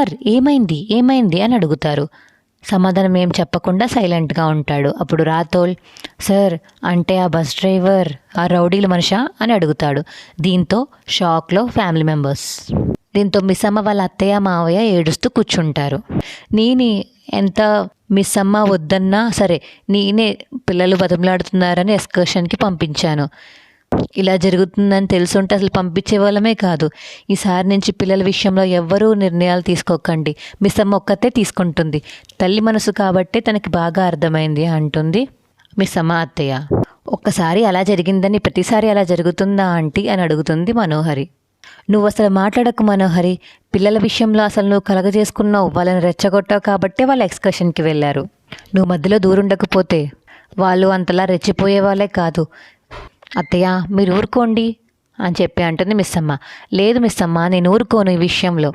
Sir ఏమైంది? ఏమైంది? అని అడుగుతారు. సమాధానం ఏం చెప్పకుండా సైలెంట్గా ఉంటాడు. అప్పుడు రాతోల్ సార్ అంటే ఆ బస్ డ్రైవర్ ఆ రౌడీల మనిషా? అని అడుగుతాడు. దీంతో షాక్లో ఫ్యామిలీ మెంబర్స్. దీంతో మిస్ అమ్మ వాళ్ళ అత్తయ్య మావయ్య ఏడుస్తూ కూర్చుంటారు. నేనే ఎంత మిస్ అమ్మ వద్దన్నా సరే నేనే పిల్లలు బతిమలాడుతున్నారని ఎక్స్కర్షన్కి పంపించాను. ఇలా జరుగుతుందని తెలుసుంటే అసలు పంపించే వాళ్ళమే కాదు. ఈసారి నుంచి పిల్లల విషయంలో ఎవ్వరూ నిర్ణయాలు తీసుకోకండి. మిస్ అమ్మ ఒక్కతే తీసుకుంటుంది. తల్లి మనసు కాబట్టే తనకి బాగా అర్థమైంది అంటుంది మిస్ అమ్మ అత్తయ్య. ఒక్కసారి అలా జరిగిందని ప్రతిసారి అలా జరుగుతుందా ఆంటీ అని అడుగుతుంది మనోహరి. నువ్వు అసలు మాట్లాడకు మనోహరి. పిల్లల విషయంలో అసలు నువ్వు కలగజేసుకున్నావు. వాళ్ళని రెచ్చగొట్టావు కాబట్టే వాళ్ళు ఎక్స్కర్షన్కి వెళ్ళారు. నువ్వు మధ్యలో దూరుండకపోతే వాళ్ళు అంతలా రెచ్చిపోయే వాళ్ళే కాదు. అత్తయ్య మీరు ఊరుకోండి అని చెప్పి అంటుంది మిస్ అమ్మ లేదు మిస్ అమ్మ నేను ఊరుకోను ఈ విషయంలో.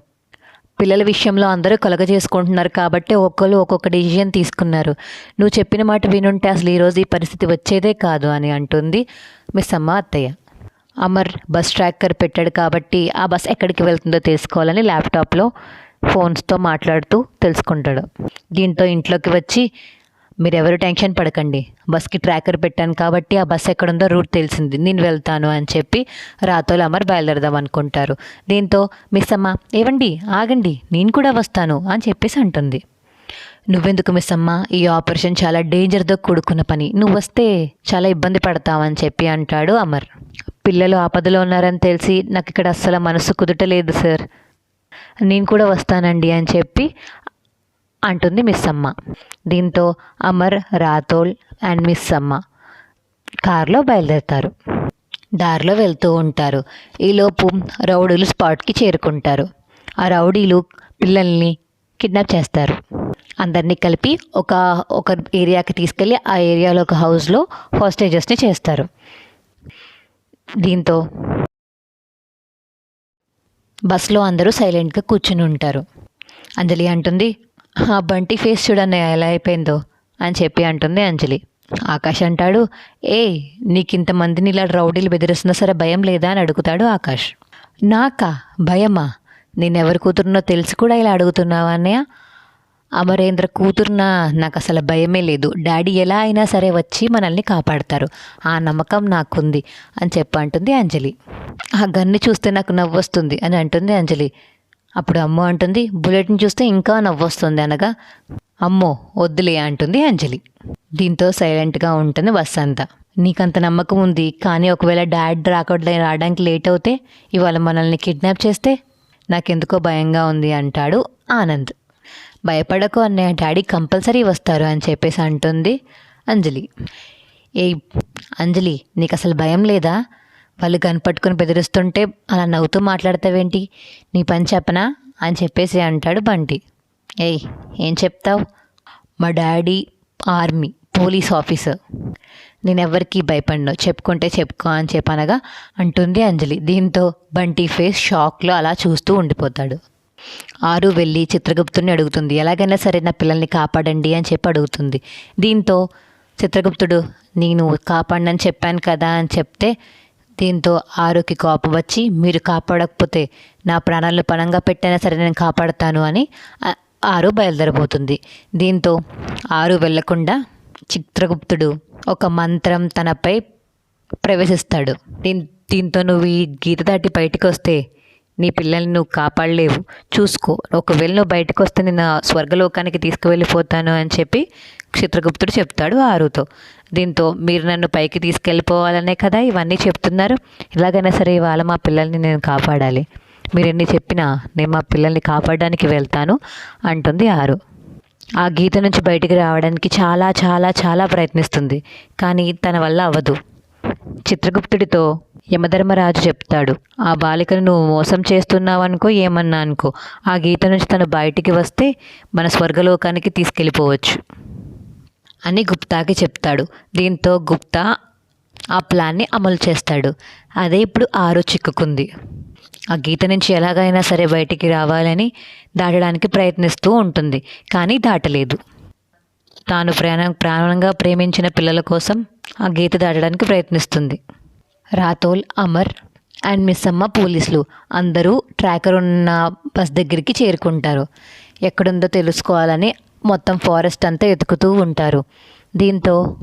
పిల్లల విషయంలో అందరూ కలగజేసుకుంటున్నారు కాబట్టి ఒక్కళ్ళు ఒక్కొక్క డిసిజన్ తీసుకున్నారు. నువ్వు చెప్పిన మాట వినుంటే అసలు ఈరోజు ఈ పరిస్థితి వచ్చేదే కాదు అని అంటుంది మిస్ అమ్మ అత్తయ్య. అమర్ బస్ ట్రాకర్ పెట్టాడు కాబట్టి ఆ బస్ ఎక్కడికి వెళ్తుందో తెలుసుకోవాలని ల్యాప్టాప్లో ఫోన్స్తో మాట్లాడుతూ తెలుసుకుంటాడు. దీంతో ఇంట్లోకి వచ్చి మీరెవరు టెన్షన్ పడకండి. బస్కి ట్రాకర్ పెట్టాను కాబట్టి ఆ బస్ ఎక్కడుందో రూట్ తెలిసింది. నేను వెళ్తాను అని చెప్పి రాతోలు అమర్ బయలుదేరదాం అనుకుంటారు. దీంతో మిస్ అమ్మ ఏవండి? ఆగండి. నేను కూడా వస్తాను అని చెప్పేసి అంటుంది. నువ్వెందుకు మిస్ అమ్మ? ఈ ఆపరేషన్ చాలా డేంజర్తో కూడుకున్న పని. నువ్వు వస్తే చాలా ఇబ్బంది పడతావని చెప్పి అంటాడు అమర్. పిల్లలు ఆపదలో ఉన్నారని తెలిసి నాకు ఇక్కడ అస్సలు మనసు కుదుటలేదు సార్. నేను కూడా వస్తానండి అని చెప్పి అంటుంది మిస్ అమ్మ దీంతో అమర్ రాథోల్ అండ్ మిస్ అమ్మ కారులో బయలుదేరుతారు. దారిలో వెళ్తూ ఉంటారు. ఈలోపు రౌడీలు స్పాట్కి చేరుకుంటారు. ఆ రౌడీలు పిల్లల్ని కిడ్నాప్ చేస్తారు. అందరినీ కలిపి ఒక ఒక ఏరియాకి తీసుకెళ్ళి ఆ ఏరియాలో ఒక హౌస్లో హాస్టేజెస్ని చేస్తారు. దీంతో బస్లో అందరూ సైలెంట్గా కూర్చుని ఉంటారు. అంజలి అంటుంది ఆ బంటి ఫేస్ చూడన్న ఎలా అయిపోయిందో అని చెప్పి అంటుంది అంజలి. ఆకాష్ అంటాడు ఏ నీకింతమందిని ఇలా రౌడీలు బెదిరిస్తున్నా సరే భయం లేదా? అని అడుగుతాడు ఆకాష్. నాకా? భయమా? నేనెవరి కూతురునో తెలిసి కూడా ఇలా అడుగుతున్నావా అన్నయ్య? అమరేంద్ర కూతురునా? నాకు అసలు భయమే లేదు. డాడీ ఎలా అయినా సరే వచ్చి మనల్ని కాపాడతారు. ఆ నమ్మకం నాకుంది అని చెప్పంటుంది అంజలి. ఆ గన్ని చూస్తే నాకు నవ్వొస్తుంది అని అంటుంది అంజలి. అప్పుడు అమ్మో అంటుంది బుల్లెట్ని చూస్తే ఇంకా నవ్వొస్తుంది అనగా అమ్మో వద్దులే అంటుంది అంజలి. దీంతో సైలెంట్గా ఉంటుంది వసంత. అంతా నీకంత నమ్మకం ఉంది కానీ ఒకవేళ డాడ్ రాకుండా రావడానికి లేట్ అవుతే ఇవాళ మనల్ని కిడ్నాప్ చేస్తే నాకెందుకో భయంగా ఉంది అంటాడు ఆనంద్. భయపడకు అన్నయ్య డాడీ కంపల్సరీ వస్తారు అని చెప్పేసి అంటుంది అంజలి. ఏ అంజలి నీకు అసలు భయం లేదా? వాళ్ళు కనిపట్టుకుని బెదిరిస్తుంటే అలా నవ్వుతూ మాట్లాడతావేంటి? నీ పని చెప్పనా? అని చెప్పేసి అంటాడు బంటి. ఏయ్ ఏం చెప్తావు? మా డాడీ ఆర్మీ పోలీస్ ఆఫీసర్. నేను ఎవరికి భయపడను చెప్పుకుంటే చెప్పుకో అని చెప్పనగా అంటుంది అంజలి. దీంతో బంటి ఫేస్ షాక్లో అలా చూస్తూ ఉండిపోతాడు. ఆరు వెళ్ళి చిత్రగుప్తుని అడుగుతుంది. ఎలాగైనా సరే నా పిల్లల్ని కాపాడండి అని చెప్పి అడుగుతుంది. దీంతో చిత్రగుప్తుడు నేను కాపాడనని చెప్పాను కదా అని చెప్తే దీంతో ఆరుకి కోపం వచ్చి మీరు కాపాడకపోతే నా ప్రాణాలను పణంగా పెట్టైనా సరే నేను కాపాడతాను అని ఆరు బయలుదేరబోతుంది. దీంతో ఆరు వెళ్ళకుండా చిత్రగుప్తుడు ఒక మంత్రం తనపై ప్రవేశిస్తాడు. దీన్ దీంతో నువ్వు ఈ గీత దాటి బయటకు వస్తే నీ పిల్లల్ని నువ్వు కాపాడలేవు. చూసుకో ఒకవేళ నువ్వు బయటకు వస్తే నేను స్వర్గలోకానికి తీసుకువెళ్ళిపోతాను అని చెప్పి చిత్రగుప్తుడు చెప్తాడు ఆరుతో. దీంతో మీరు నన్ను పైకి తీసుకెళ్ళిపోవాలనే కదా ఇవన్నీ చెప్తున్నారు. ఎలాగైనా సరే ఇవాళ మా పిల్లల్ని నేను కాపాడాలి. మీరు ఎన్ని చెప్పినా నేను మా పిల్లల్ని కాపాడడానికి వెళ్తాను అంటుంది ఆరు. ఆ గీత నుంచి బయటికి రావడానికి చాలా చాలా చాలా ప్రయత్నిస్తుంది. కానీ తన వల్ల అవ్వదు. చిత్రగుప్తుడితో యమధర్మరాజు చెప్తాడు ఆ బాలికను నువ్వు మోసం చేస్తున్నావనుకో ఏమన్నా అనుకో ఆ గీత నుంచి తను బయటికి వస్తే మన స్వర్గలోకానికి తీసుకెళ్ళిపోవచ్చు. అని గుప్తాకి చెప్తాడు. దీంతో గుప్తా ఆ ప్లాన్ని అమలు చేస్తాడు. అదే ఇప్పుడు ఆరు చిక్కుకుంది. ఆ గీత నుంచి ఎలాగైనా సరే బయటికి రావాలని దాటడానికి ప్రయత్నిస్తూ ఉంటుంది కానీ దాటలేదు. తాను ప్రాణ ప్రాణంగా ప్రేమించిన పిల్లల కోసం ఆ గీత దాటడానికి ప్రయత్నిస్తుంది. రాతోల్ అమర్ అండ్ మిస్ అమ్మ పోలీసులు అందరూ ట్రాకర్ ఉన్న బస్ దగ్గరికి చేరుకుంటారు. ఎక్కడుందో తెలుసుకోవాలని మొత్తం ఫారెస్ట్ అంతా ఎతుకుతూ ఉంటారు. దీంతో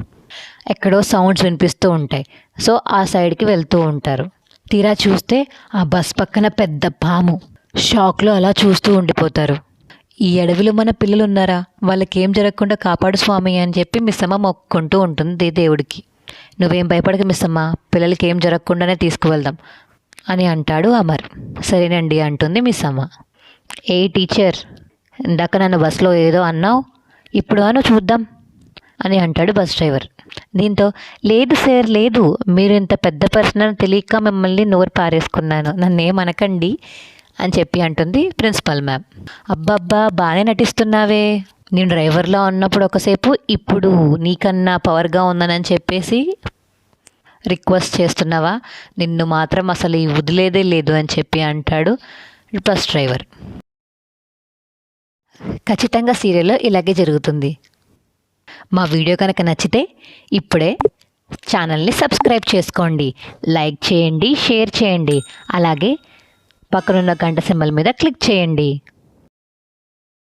ఎక్కడో సౌండ్స్ వినిపిస్తూ ఉంటాయి. సో ఆ సైడ్కి వెళ్తూ ఉంటారు. తీరా చూస్తే ఆ బస్ పక్కన పెద్ద పాము షాక్లో అలా చూస్తూ ఉండిపోతారు. ఈ అడవిలో మన పిల్లలు ఉన్నారా వాళ్ళకి ఏం జరగకుండా కాపాడు స్వామి అని చెప్పి మిస్సమ్మ మొక్కుంటూ ఉంటుంది దేవుడికి. నువ్వేం భయపడక మిస్సమ్మ పిల్లలకి ఏం జరగకుండానే తీసుకువెళ్దాం అని అంటాడు అమర్. సరేనండి అంటుంది మిస్సమ్మ. ఏ టీచర్ ఇందాక నన్ను బస్సులో ఏదో అన్నావు ఇప్పుడు అను చూద్దాం అని అంటాడు బస్ డ్రైవర్. దీంతో లేదు సార్ లేదు మీరు ఇంత పెద్ద పర్సన్ అని తెలియక మిమ్మల్ని నోరు పారేసుకున్నాను నన్నేమనకండి అని చెప్పి అంటుంది ప్రిన్సిపల్ మ్యామ్. అబ్బబ్బా బాగానే నటిస్తున్నావే. నేను డ్రైవర్లో ఉన్నప్పుడు ఒకసేపు ఇప్పుడు నీకన్నా పవర్గా ఉందనని చెప్పేసి రిక్వెస్ట్ చేస్తున్నావా? నిన్ను మాత్రం అసలు ఈ వదిలేదే లేదు అని చెప్పి అంటాడు బస్ డ్రైవర్. ఖచ్చితంగా సీరియల్లో ఇలాగే జరుగుతుంది. మా వీడియో కనుక నచ్చితే ఇప్పుడే ఛానల్ని సబ్స్క్రైబ్ చేసుకోండి. లైక్ చేయండి షేర్ చేయండి. అలాగే పక్కనున్న గంట సింబల్ మీద క్లిక్ చేయండి.